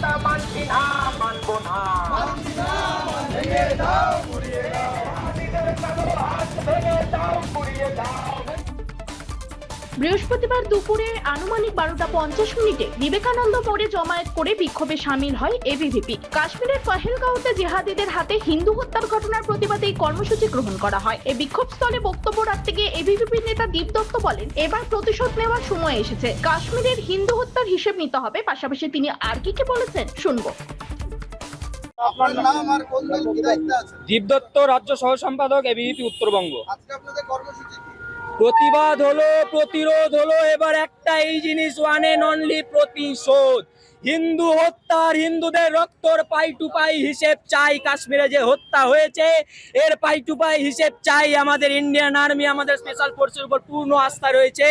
নেতা মানছি না মানব না ভেঙে দাও পুড়িয়ে দাও হাত ভেঙে দাও পুড়িয়ে দাও বৃহস্পতিবার দুপুরে আনুমানিক বারোটা পঞ্চাশ মিনিটে বিবেকানন্দ মোড়ে জমায়েত করে বিক্ষোভে সামিল হয় এবিভিপি কাশ্মীরের পহেলগাঁওতে জেহাদিদের হাতে হিন্দু হত্যার ঘটনার প্রতিবাদে এই কর্মসূচি গ্রহণ করা হয়। এই বিক্ষোভ স্থলে বক্তব্য রাখতে গিয়ে এবিভিপি নেতা দীপ দত্ত বলেন এবার প্রতিশোধ নেওয়ার সময় এসেছে। কাশ্মীরের হিন্দু হত্যার হিসেব নিতে হবে। পাশাপাশি তিনি আর কি কি বলেছেন শুনব। আপনার নাম আর কোন দল কি দায়িত্বে আছে? দীপদত্ত রাজ্য সহ সম্পাদক এবিপি উত্তরবঙ্গ। আজকে আপনাদের কর্মসূচি প্রতিবাদ হলো, প্রতিরোধ হলো, এবার একটা এই জিনিস ওয়ান এন্ড অনলি প্রতিশোধ। হিন্দু হত্যার হিন্দুদের রক্তর পাই টু পাই হিসেব চাই, কাশ্মীরে যে হত্যা হয়েছে, এর পাই টু পাই হিসেব চাই, আমাদের ইন্ডিয়ান আর্মি, আমাদের স্পেশাল ফোর্সের উপর পূর্ণ আস্থা রয়েছে।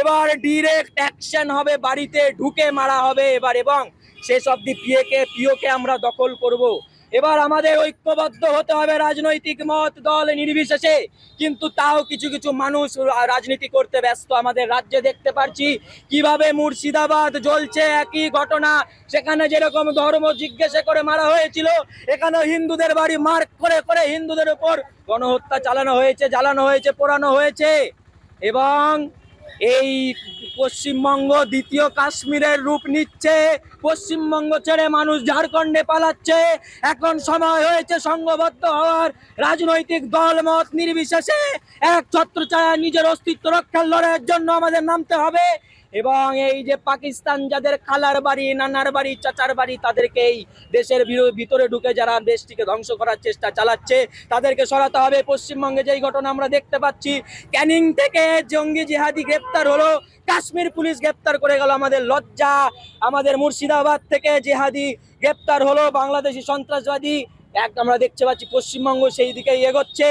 এবার ডিরেক্ট অ্যাকশন হবে, বাড়িতে ঢুকে মারা হবে এবার, এবং শেষ অব্দি পিএকে, পিওকে আমরা দখল করব। এবার আমাদের ঐক্যবদ্ধ হতে হবে রাজনৈতিক মত, দল নির্বিশেষে। কিন্তু তাও কিছু কিছু মানুষ রাজনীতি করতে ব্যস্ত। আমাদের রাজ্যে দেখতে পারছি কীভাবে মুর্শিদাবাদ জ্বলছে একই ঘটনা। সেখানে যেরকম ধর্ম জিজ্ঞেসে করে মারা হয়েছিল এখানে হিন্দুদের বাড়ি মার্ক করে করে হিন্দুদের উপর গণহত্যা চালানো হয়েছে, জ্বালানো হয়েছে, পোড়ানো হয়েছে। এবং এই পশ্চিমবঙ্গ, দ্বিতীয় কাশ্মীরের রূপ নিচ্ছে। পশ্চিমবঙ্গ ছেড়ে মানুষ ঝাড়খণ্ডে পালাচ্ছে। এখন সময় হয়েছে সংঘবদ্ধ হওয়ার। রাজনৈতিক দল মত নির্বিশেষে এক ছত্রছায়া নিজের অস্তিত্ব রক্ষার লড়াইয়ের জন্য আমাদের নামতে হবে। এবং এই যে পাকিস্তান যাদের খালার বাড়ি, নানার বাড়ি, চাচার বাড়ি, তাদেরকে এই দেশের ভিতরে ঢুকে যারা দেশটিকে ধ্বংস করার চেষ্টা চালাচ্ছে, তাদেরকে সরাতে হবে। পশ্চিমবঙ্গে যেই ঘটনা আমরা দেখতে পাচ্ছি, ক্যানিং থেকে জঙ্গি জিহাদি গ্রেপ্তার হলো, কাশ্মীর পুলিশ গ্রেপ্তার করে গেল আমাদের লজ্জা। আমাদের মুর্শিদাবাদ থেকে জিহাদি গ্রেপ্তার হলো, বাংলাদেশি সন্ত্রাসবাদী। এক আমরা দেখতে পাচ্ছি পশ্চিমবঙ্গ সেই দিকে এগোচ্ছে।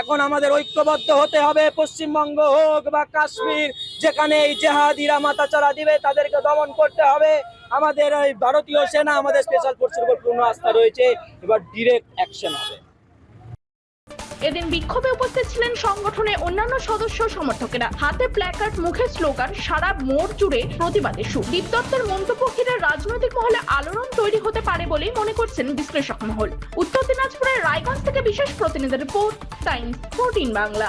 এখন আমাদের ঐক্যবদ্ধ হতে হবে, পশ্চিমবঙ্গ হোক বা কাশ্মীর। যেখানে এই জেহাদিরা মাথাচাড়া দিবে, তাদেরকে দমন করতে হবে। আমাদের ওই ভারতীয় সেনা, আমাদের স্পেশাল ফোর্সের উপর পূর্ণ আস্থা রয়েছে। এবার ডিরেক্ট অ্যাকশন হবে। এদিন বিক্ষোভে উপস্থিত ছিলেন সংগঠনের অন্যান্য সদস্য সমর্থকেরা। হাতে প্ল্যাকার্ড মুখে স্লোগান সারা মোড় জুড়ে প্রতিবাদে সুর দীপ দত্তের মন্তব্য ঘিরে রাজনৈতিক মহলে আলোড়ন তৈরি হতে পারে বলেই মনে করছেন বিশ্লেষক মহল। উত্তর দিনাজপুরের রায়গঞ্জ থেকে বিশেষ প্রতিনিধি রিপোর্ট, টাইমস ফোরটিন বাংলা।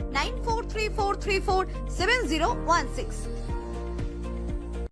9434347016.